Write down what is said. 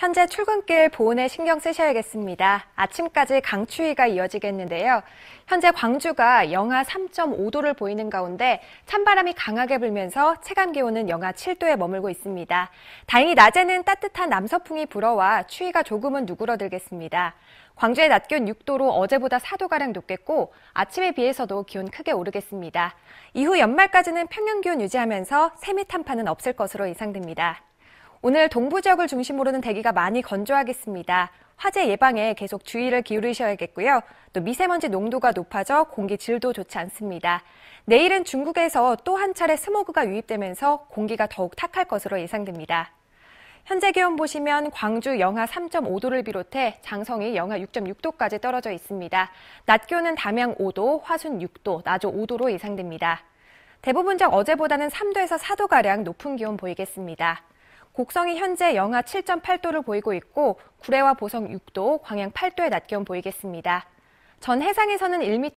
현재 출근길 보온에 신경 쓰셔야겠습니다. 아침까지 강추위가 이어지겠는데요. 현재 광주가 영하 3.5도를 보이는 가운데 찬바람이 강하게 불면서 체감 기온은 영하 7도에 머물고 있습니다. 다행히 낮에는 따뜻한 남서풍이 불어와 추위가 조금은 누그러들겠습니다. 광주의 낮 기온 6도로 어제보다 4도가량 높겠고 아침에 비해서도 기온 크게 오르겠습니다. 이후 연말까지는 평년 기온 유지하면서 세미 탄파는 없을 것으로 예상됩니다. 오늘 동부 지역을 중심으로는 대기가 많이 건조하겠습니다. 화재 예방에 계속 주의를 기울이셔야겠고요. 또 미세먼지 농도가 높아져 공기 질도 좋지 않습니다. 내일은 중국에서 또 한 차례 스모그가 유입되면서 공기가 더욱 탁할 것으로 예상됩니다. 현재 기온 보시면 광주 영하 3.5도를 비롯해 장성이 영하 6.6도까지 떨어져 있습니다. 낮 기온은 담양 5도, 화순 6도, 나조 5도로 예상됩니다. 대부분적 어제보다는 3도에서 4도가량 높은 기온 보이겠습니다. 곡성이 현재 영하 7.8도를 보이고 있고 구례와 보성 6도, 광양 8도의 낮 기온 보이겠습니다. 전 해상에서는 1m